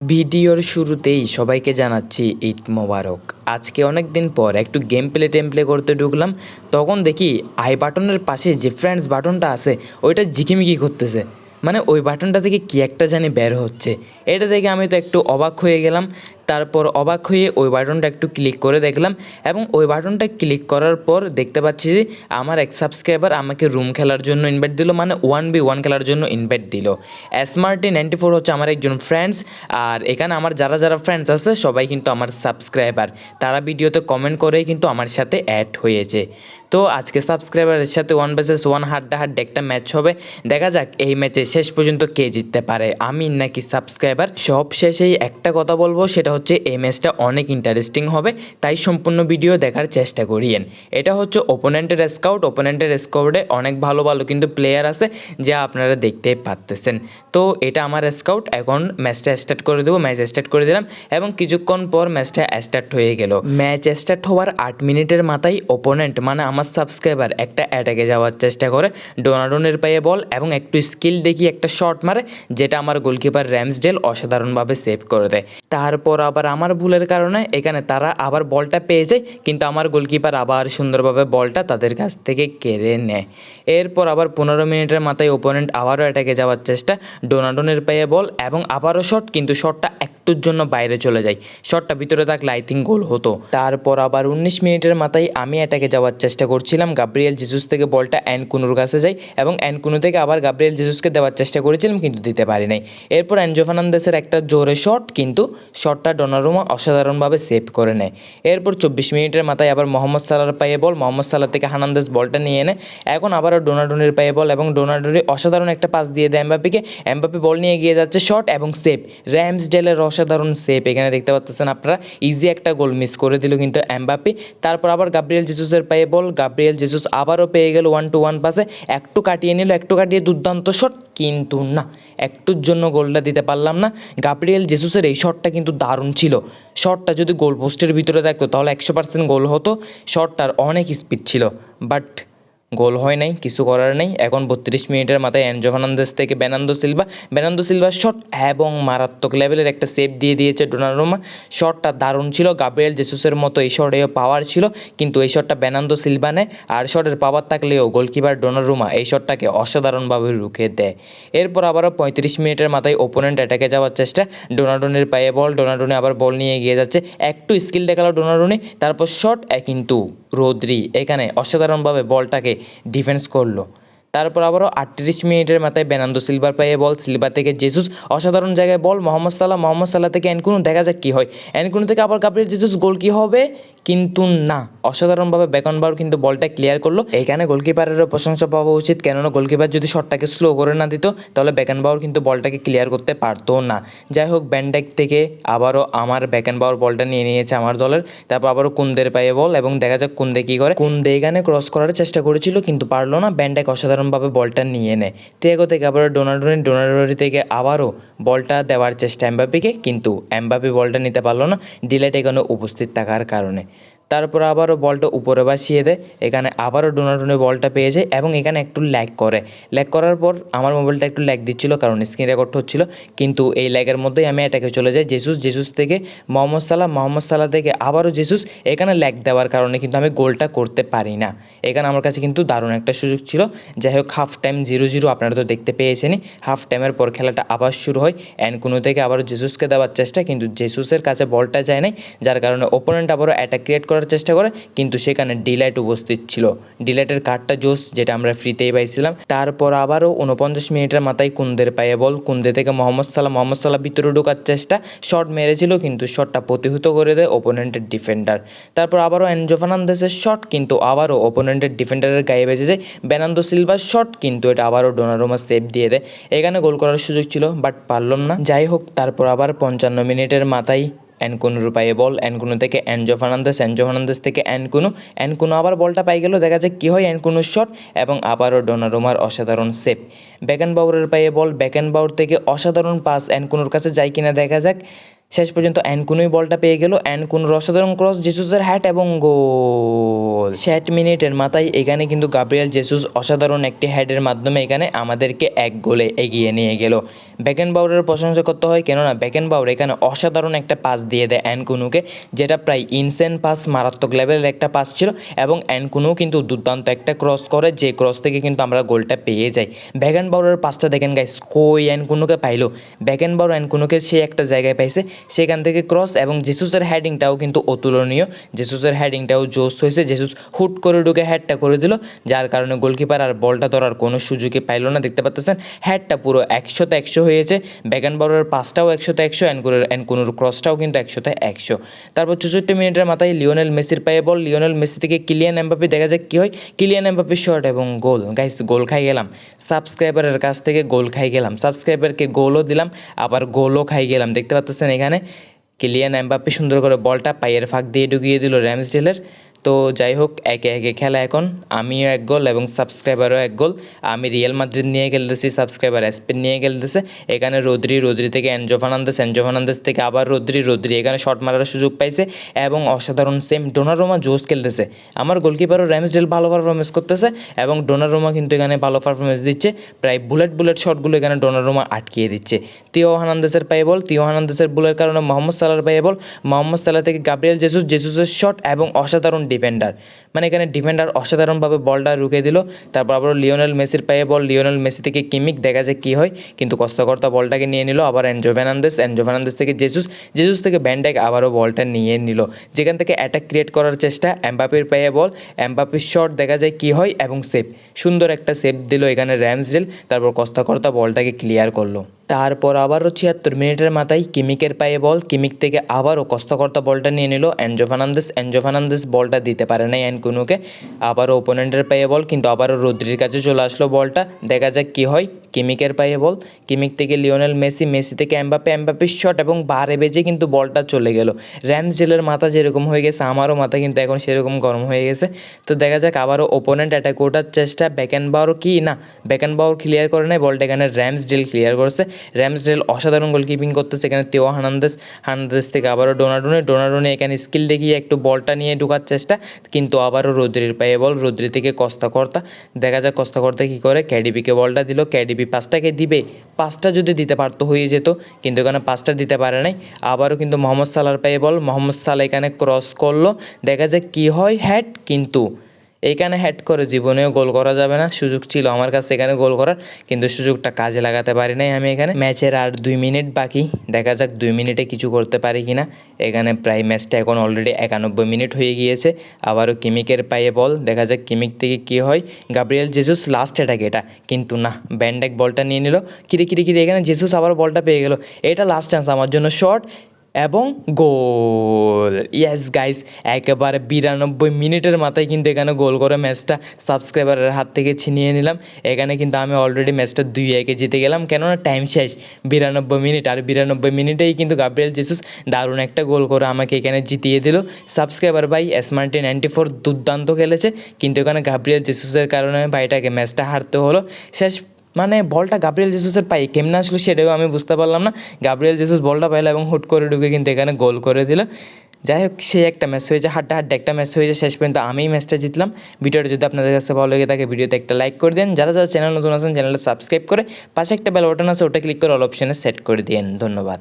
ভিডিওর শুরুতেই সবাইকে জানাচ্ছি ঈদ মোবারক। আজকে অনেক দিন পর একটু গেম প্লে টেম প্লে করতে ঢুকলাম, তখন দেখি আই বাটনের পাশে যে ফ্রেন্ডস বাটনটা আছে, ওইটা ঝিকিমিকি করতেছে। মানে ওই বাটনটা থেকে কী একটা জানি বের হচ্ছে। এটা দেখে আমি তো একটু অবাক হয়ে গেলাম তারপর অবাক হয়ে ওই বাটনটা একটু ক্লিক করে দেখলাম এবং ওই বাটনটা ক্লিক করার পর দেখতে পাচ্ছি যে আমার এক সাবস্ক্রাইবার আমাকে রুম খেলার জন্য ইনভাইট দিল মানে ওয়ান বি ওয়ান খেলার জন্য ইনভাইট দিল। স্মার্টি নাইনটি ফোর হচ্ছে আমার একজন ফ্রেন্ডস আর এখানে আমার যারা যারা ফ্রেন্ডস আছে সবাই কিন্তু আমার সাবস্ক্রাইবার তারা ভিডিওতে কমেন্ট করেই কিন্তু আমার সাথে অ্যাড হয়েছে। তো আজকে সাবস্ক্রাইবারের সাথে ওয়ান ভার্সেস ওয়ান হাড্ডা হাড্ডা একটা ম্যাচ হবে। দেখা যাক এই ম্যাচে শেষ পর্যন্ত কে জিততে পারে। আমি নাকি সাবস্ক্রাইবার সব শেষেই একটা কথা বলব, সেটা হচ্ছে এই ম্যাচটা অনেক ইন্টারেস্টিং হবে, তাই সম্পূর্ণ ভিডিও দেখার চেষ্টা করিয়েন। এটা হচ্ছে ওপোনেন্টের স্কাউট ওপোনেন্টের স্কাউটে অনেক ভালো ভালো কিন্তু প্লেয়ার আছে যা আপনারা দেখতেই পাচ্তেছেন তো এটা আমার স্কাউট এখন ম্যাচটা স্টার্ট করে দেবো ম্যাচ স্টার্ট করে দিলাম এবং কিছুক্ষণ পর ম্যাচটা স্টার্ট হয়ে গেল। ম্যাচ স্টার্ট হওয়ার আট মিনিটের মাথায় ওপোনেন্ট মানে আমার সাবস্ক্রাইবার একটা অ্যাটাকে যাওয়ার চেষ্টা করে, ডোনাডোনের পায়ে বল এবং একটু স্কিল দেখি একটা শট মারে, যেটা আমার গোলকিপার র্যামসডেল অসাধারণভাবে সেভ করে দেয়। তারপর আবার আমার ভুলের কারণে এখানে তারা আবার বলটা পেয়ে যায়, কিন্তু আমার গোলকিপার আবার সুন্দরভাবে বলটা তাদের কাছ থেকে কেড়ে নেয়। এরপর আবার পনেরো মিনিটের মাথায় ওপোনেন্ট আবারও অ্যাটাকে যাওয়ার চেষ্টা ডোনাডোনের পায়ে বল এবং আবারও শট কিন্তু শটটা একটুর জন্য বাইরে চলে যায়। শটটা ভিতরে থাকলে আই থিঙ্ক গোল হতো। তারপর আবার উনিশ মিনিটের মাথায় আমি অ্যাটাকে যাওয়ার চেষ্টা করছিলাম, গাব্রিয়েল জিজুস থেকে বলটা অ্যানকুনুর কাছে যায় এবং অ্যানকুনু থেকে আবার গাব্রিয়েল জিজুসকে দেওয়ার চেষ্টা করেছিলাম, কিন্তু দিতে পারি নাই। এরপর অ্যানজো ফার্নান্দেসের একটা জোরে শট কিন্তু শটটা ডোনারুমা অসাধারণভাবে সেভ করে নেয়। এরপর চব্বিশ মিনিটের মাথায় আবার মোহাম্মদ সালার পায়ে বল, মোহাম্মদ সালা থেকে হানান্দেস বলটা নিয়ে এনে এখন আবারও ডোনাডোনের পায়ে বল এবং ডোনাডোরি অসাধারণ একটা পাস দিয়ে দেয় এমবাপিকে এমবাপি বল নিয়ে গিয়ে যাচ্ছে শট এবং সেভ। র্যামস ডেলের অসাধারণ সেভ এখানে দেখতে পাচ্ছেন আপনারা। ইজি একটা গোল মিস করে দিল কিন্তু এমবাপি তারপর আবার গাব্রিয়েল জেসুসের পায়ে বল, গাব্রিয়েল জেসুস আবারও পেয়ে গেল ওয়ান টু ওয়ান পাসে একটু কাটিয়ে নিল, একটু কাটিয়ে দুর্দান্ত শট, কিন্তু না, একটুর জন্য গোলটা দিতে পারলাম না। গাব্রিয়েল জেসুসের এই শটটা কিন্তু দারুণ ছিল। শটটা যদি গোল পোস্টের ভিতরে থাকতো তাহলে একশো পার্সেন্ট গোল হতো। শটটার অনেক স্পিড ছিল। বাট গোল হয় নাই, কিছু করার নেই। এখন বত্রিশ মিনিটের মাথায় অ্যানজো ফার্নান্দেস থেকে বেনান্দো সিলভা। বেনান্দো সিলভার শট এবং মারাত্মক লেভেলের একটা সেভ দিয়ে দিয়েছে ডোনারোমা। শটটা দারুণ ছিল, গাব্রিয়েল জেসুসের মতো এই শটেও পাওয়ার ছিল, কিন্তু এই শটটা বেনান্দো সিলভা নেয়। আর শটের পাওয়ার থাকলেও গোলকিপার ডোনারুমা এই শটটাকে অসাধারণভাবে রুখে দেয়। এরপর আবারও পঁয়ত্রিশ মিনিটের মাথায় ওপোনেন্ট অ্যাটাকে যাওয়ার চেষ্টা। ডোনাডোনের পায়ে বল ডোনাডোনে আবার বল নিয়ে এগিয়ে যাচ্ছে। একটু স্কিল দেখাল ডোনাডোনে তারপর শট কিন্তু রোদ্রি। এখানে অসাধারণভাবে বলটাকে ডিফেন্স করল। তারপর আবারও আটত্রিশ মিনিটের মাথায় বেনান্দো সিলভার পায়ে বল, সিলভার থেকে জেসুস, অসাধারণ জায়গায় বল, মোহাম্মদ সাল্লাহ মোহাম্মদ সাল্লাহ থেকে এনকুনু, দেখা যাক কী হয়। এনকুনু থেকে আবার গাব্রিয়েল জেসুস, গোল কী হবে? কিন্তু না, অসাধারণভাবে বেকনবাউর কিন্তু বলটা ক্লিয়ার করল। এখানে গোলকিপারেরও প্রশংসা পাওয়া উচিত, কেননা গোলকিপার যদি শটটাকে স্লো করে না দিত, তাহলে বেকনবাউর কিন্তু বলটাকে ক্লিয়ার করতে পারতো না। যাই হোক ব্যান্ডেক থেকে আবারও আমার বেকনবাউর বলটা নিয়ে নিয়েছে আমার দলের। তারপর আবারও কুন্দের পায়ে বল, এবং দেখা যাক কুন্দে কী করে। কুন্দে এখানে ক্রস করার চেষ্টা করেছিল, কিন্তু পারল না। ব্যান্ডেক অসাধারণভাবে বলটা নিয়ে নেয়। তেগো থেকে আবারও ডোনাডোনি ডোনাডোরি থেকে আবারও বলটা দেওয়ার চেষ্টা এমবাপিকে কিন্তু এমবাপি বলটা নিতে পারল না, ডিলেট এখানে উপস্থিত থাকার কারণে। তারপর আবারও বলটা উপরে বাসিয়ে দেয় এখানে আবারও ডোনাডোনে বলটা পেয়ে যায় এবং এখানে একটু ল্যাগ করে। ল্যাগ করার পর আমার মোবাইলটা একটু ল্যাগ দিচ্ছিল কারণ স্ক্রিন রেকর্ড হচ্ছিল। কিন্তু এই ল্যাগের মধ্যেই আমি এটাকে চলে যাই। জেসুস জেসুস থেকে মোহাম্মদ সালাহ মোহাম্মদ সালাহ থেকে আবারও জেসুস এখানে ল্যাগ দেওয়ার কারণে কিন্তু আমি গোলটা করতে পারি না। এখানে আমার কাছে কিন্তু দারুণ একটা সুযোগ ছিল। যাই হোক হাফ টাইম জিরো জিরো আপনারা তো দেখতে পেয়েছেনই। হাফ টাইমের পর খেলাটা আবার শুরু হয়। অ্যান্ড কোনো থেকে আবারও জেসুসকে দেওয়ার চেষ্টা। কিন্তু জেসুসের কাছে বলটা যায় নাই। যার কারণে ওপোনেন্ট আবারও অ্যাটাক ক্রিয়েট করার চেষ্টা করে, কিন্তু সেখানে ডিলাইট উপস্থিত ছিল। ডিলাইটের কার্ডটা জোস, যেটা আমরা ফ্রিতেই পাইছিলাম। তারপর আবারও উনপঞ্চাশ মিনিটের মাথায় কুন্দের পায়ে বল। কুন্দে থেকে মোহাম্মদ সাল্লাহ মোহাম্মদ সাল্লাহ ভিতরে ঢোকার চেষ্টা। শট মেরেছিল, কিন্তু শটটা প্রতিহত করে দেয় ওপোনেন্টের ডিফেন্ডার তারপর আবারও অ্যানজো ফার্নান্দেসের শট কিন্তু আবারও ওপোনেন্টের ডিফেন্ডারের গায়ে বেজে যায়। বেনান্দো সিলভার শট কিন্তু এটা আবারও ডোনারোমা সেভ দিয়ে দেয়। এখানে গোল করার সুযোগ ছিল বাট পারলাম না। যাই হোক, তারপর আবার পঞ্চান্ন মিনিটের মাথায় অ্যানকুনুর পায়ে বল অ্যানকুনু থেকে অ্যানজো ফার্নান্দেস অ্যানজো ফার্নান্দেস থেকে অ্যানকুনু অ্যানকুনু আবার বলটা পাই গেল দেখা যায় কী হয়, এন অ্যানকুনুর শট এবং আবারও ডোনারোমার অসাধারণ সেভ। ব্যাকেন বাউরের পায়ে বল ব্যাকেন বাউর থেকে অসাধারণ পাস অ্যানকুনুর কাছে যায় কিনা দেখা যাক। শেষ পর্যন্ত অ্যানকুনুই বলটা পেয়ে গেল। অ্যানকুনুর অসাধারণ ক্রস জেসুসের হ্যাট এবং গোল। ষাট মিনিটের মাথায় এখানে কিন্তু গাব্রিয়েল জেসুস অসাধারণ একটি হেডের মাধ্যমে এখানে আমাদেরকে এক গোলে এগিয়ে নিয়ে গেল। ব্যাকেন বাউরের প্রশংসা করতে হয়, কেননা ব্যাকেন বাউর এখানে অসাধারণ একটা পাস দিয়ে দেয় অ্যানকুনুকে যেটা প্রায় ইনসেন পাস মারাত্মক লেভেলের একটা পাস ছিল এবং অ্যানকুনু কিন্তু দুর্দান্ত একটা ক্রস করে, যে ক্রস থেকে কিন্তু আমরা গোলটা পেয়ে যাই। ব্যাকেন বাউরের পাসটা দেখেন গাইস কই অ্যানকুনুকে পাইলো? ব্যাকেন বাউর অ্যানকুনুকে সে একটা জায়গায় পাইছে। সেখান থেকে ক্রস এবং জেসুসের হেডিংটাও কিন্তু অতুলনীয়। জেসুসের হেডিংটাও জোস হয়েছে। জেসুস হুট করে ঢুকে হেডটা করে দিল, যার কারণে গোলকিপার আর বলটা ধরার কোনো সুযোগই পাইলো না। দেখতে পাচ্ছেন হেডটা পুরো একশোতে একশো হয়েছে। ব্যাগান বাউরের পাসটাও একশোতে একশো অ্যানকুরের অ্যানকুনুর ক্রসটাও কিন্তু একশোতে একশো। তারপর চৌষট্টি মিনিটের মাথায় লিওনেল মেসির পায়ে বল। লিওনেল মেসি থেকে কিলিয়ান এমবাপি দেখা যাক কী হয়। কিলিয়ান এমবাপি শট এবং গোল। গাইস গোল খাই গেলাম। সাবস্ক্রাইবারের কাছ থেকে গোল খাই গেলাম। সাবস্ক্রাইবারকে গোলও দিলাম, আবার গোলও খাই গেলাম। দেখতে পাচ্ছেন এখানে কিলিয়ান এমবাপ্পে সুন্দর করে বলটা পায়ের ফাঁক দিয়ে ঢুকিয়ে দিল র্যামসডেলের। তো যাই হোক, একে একে খেলা এখন। আমিও এক গোল এবং সাবস্ক্রাইবারও এক গোল। আমি রিয়েল মাদ্রিদ নিয়ে খেলতেছি সাবস্ক্রাইবার স্পেন নিয়ে খেলতেছে। এখানে রোদ্রি রোদ্রি থেকে এনজো ফার্নান্দেস এনজো ফার্নান্দেস থেকে আবার রোদ্রি রোদ্রি এখানে শট মারার সুযোগ পাইছে এবং অসাধারণ সেম ডোনারোমা জোস খেলতেছে। আমার গোলকিপারও র্যামস র্যামসডেল ভালো পারফরমেন্স করতেছে এবং ডোনারোমা কিন্তু এখানে ভালো পারফরমেন্স দিচ্ছে। প্রায় বুলেট বুলেট শটগুলো এখানে ডোনারোমা আটকিয়ে দিচ্ছে। তিও হানান্দেসের পায়ে বল তিও হানান্দেসের বুলের কারণে মোহাম্মদ সালার পায়ে বল মোহাম্মদ সালা থেকে গাব্রিয়েল জেসুস জেসুসের শট এবং অসাধারণ ডিফেন্ডার মানে এখানে ডিফেন্ডার অসাধারণভাবে বলটা রুখে দিল, তারপর আবার লিওনেল মেসির পায়ে বল, লিওনেল মেসি থেকে কিমিক, দেখা যায় কী হয়। কিন্তু কষ্টকর্তা বলটাকে নিয়ে নিল, আবার এনজো ফের্নান্দেস এনজো ফের্নান্দেস থেকে জেসুস জেসুস থেকে ব্যান্ডেক আবারও বলটা নিয়ে নিল। যেখান থেকে অ্যাটাক ক্রিয়েট করার চেষ্টা এমবাপির পায়ে বল এমবাপির শট দেখা যায় কী হয়, এবং সেভ সুন্দর একটা সেভ দিল এখানে র্যামস র্যামসডেল, তারপর কষ্টকর্তা বলটাকে ক্লিয়ার করল। তারপর আবারও ছিয়াত্তর মিনিটের মাথায় কিমিকের পায়ে বল, কিমিক থেকে আবারও কষ্টকর্তা বলটা নিয়ে নিল। অ্যানজো ফার্নান্দেস অ্যানজো ফার্নান্দেস বলটা দিতে পারে নাই এনকুনুকে। আবারও ওপোনেন্টের পায়ে বল, কিন্তু আবারও রুদ্রির কাছে চলে আসলো বলটা। দেখা যাক কী হয়। কিমিকের পায়ে বল। কিমিক থেকে লিওনেল মেসি মেসি থেকে এমবাপে এমবাপির শট এবং বারে বেজে কিন্তু বলটা চলে গেল। র্যামসডেলের মাথা যেরকম হয়ে গেছে, আমারও মাথা কিন্তু এখন সেরকম গরম হয়ে গেছে। তো দেখা যাক, আবারও ওপোনেন্ট অ্যাটাক ওঠার চেষ্টা। ব্যাকেন বাউর কি? না ব্যাকেন বাউর ক্লিয়ার করে নেয় বলটা এখানে র্যামসডেল ক্লিয়ার করছে। র্যামসডেল অসাধারণ গোলকিপিং করতেছে এখানে তেও হানান্দেস হানান্দেস থেকে আবারও ডোনাডোনে ডোনাডোনে এখানে স্কিল দেখিয়ে একটু বলটা নিয়ে ঢোকার চেষ্টা। কিন্তু আবারও রুদ্রির পায়ে বল, রুদ্রি থেকে কস্তাকর্তা। দেখা যাক কস্তাকর্তা কী করে ক্যাডিবিকে বলটা দিল। ক্যাডিবি পাঁচটাকে দিবে, পাঁচটা যদি দিতে পারতো হয়ে যেত, কিন্তু এখানে পাঁচটা দিতে পারে নাই। আবারও কিন্তু মোহাম্মদ সালার পায়ে বল, মোহাম্মদ সালা এখানে ক্রস করল। দেখা যায় কী হয় হ্যাট কিন্তু এইখানে হেড করে জীবনেও গোল করা যাবে না। সুযোগ ছিল আমার কাছে এখানে গোল করার, কিন্তু সুযোগটা কাজে লাগাতে পারি নাই আমি এখানে। ম্যাচের আর দুই মিনিট বাকি। দেখা যাক দুই মিনিটে কিছু করতে পারি কি না এখানে প্রায় ম্যাচটা এখন অলরেডি একানব্বই মিনিট হয়ে গিয়েছে। আবারও কিমিকের পায়ে বল দেখা যাক কিমিক থেকে কী হয়। গাব্রিয়েল জেসুস লাস্ট এটাকে এটা। কিন্তু না ব্যান্ডেক বলটা নিয়ে নিল। কিরে কিরে কিরে, এখানে জেসুস আবার বলটা পেয়ে গেল। এটা লাস্ট চান্স আমার জন্য শর্ট এবং গোল। ইয়েস গাইস একেবারে বিরানব্বই মিনিটের মাথায় কিন্তু এখানে গোল করে ম্যাচটা সাবস্ক্রাইবারের হাত থেকে ছিনিয়ে নিলাম। এখানে কিন্তু আমি অলরেডি ম্যাচটা দুই একে জিতে গেলাম। কেননা টাইম শেষ, বিরানব্বই মিনিট, আর বিরানব্বই মিনিটেই কিন্তু গাব্রিয়েল জেসুস দারুণ একটা গোল করে আমাকে এখানে জিতিয়ে দিল। সাবস্ক্রাইবার ভাই এসমার্টি নাইনটি ফোর দুর্দান্ত খেলেছে। কিন্তু এখানে গাব্রিয়েল জেসুসের কারণে ভাইটাকে ম্যাচটা হারতে হলো। শেষ মানে বলটা গাব্রিয়েল জেসুসের পায়ে কেমনে আসলো সেটাও আমি বুঝতে পারলাম না। গাব্রিয়েল জেসুস বলটা পাইলো এবং হুট করে ঢুকে কিন্তু এখানে গোল করে দিল। যাই হোক, সেই একটা ম্যাচ হয়েছে, হাড্ডা হাড্ডা একটা ম্যাচ হয়েছে, শেষ পর্যন্ত আমিই ম্যাচটা জিতলাম। ভিডিওটা যদি আপনাদের কাছে ভালো লাগে থাকে, ভিডিওতে একটা লাইক করে দেন। যারা যারা চ্যানেল নতুন আছেন চ্যানেলটা সাবস্ক্রাইব করে, পাশে একটা বেল বাটন আছে, ওটা ক্লিক করে অল অপশানে সেট করে দিন। ধন্যবাদ।